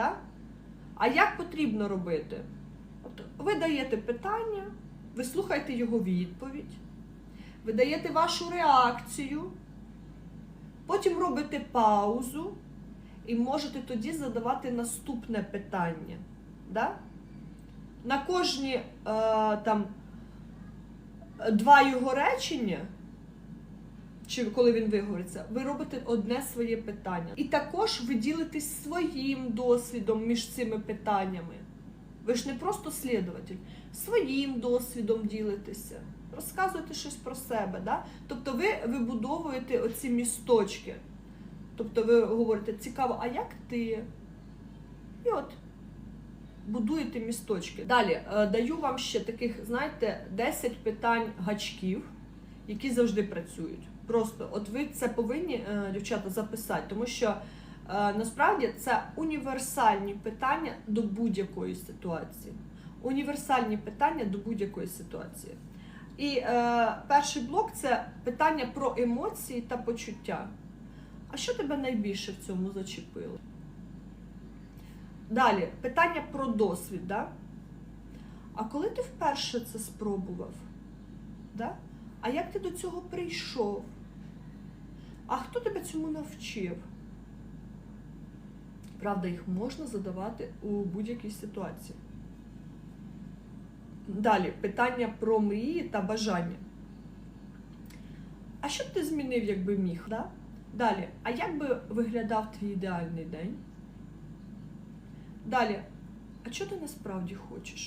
Да? А як потрібно робити? От ви даєте питання, ви слухаєте його відповідь, ви даєте вашу реакцію, потім робите паузу і можете тоді задавати наступне питання. Да? На кожні е, там два його речення, чи коли він виговориться, ви робите одне своє питання. І також ви ділитесь своїм досвідом між цими питаннями. Ви ж не просто слідуватель, своїм досвідом ділитеся, розказуєте щось про себе. Да? Тобто ви вибудовуєте оці місточки. Тобто ви говорите, цікаво, а як ти? І от будуєте місточки. Далі е, даю вам ще таких, знаєте, 10 питань гачків, які завжди працюють. Просто от ви це повинні, е, дівчата, записати, тому що е, насправді це універсальні питання до будь-якої ситуації. Універсальні питання до будь-якої ситуації. І е, перший блок це питання про емоції та почуття. А що тебе найбільше в цьому зачепило? Далі, питання про досвід. Да? А коли ти вперше це спробував? А як ти до цього прийшов? А хто тебе цьому навчив? Правда, їх можна задавати у будь-якій ситуації. Далі, питання про мрії та бажання. А що б ти змінив, якби міг? Да? Далі, а як би виглядав твій ідеальний день? Далі, а що ти насправді хочеш?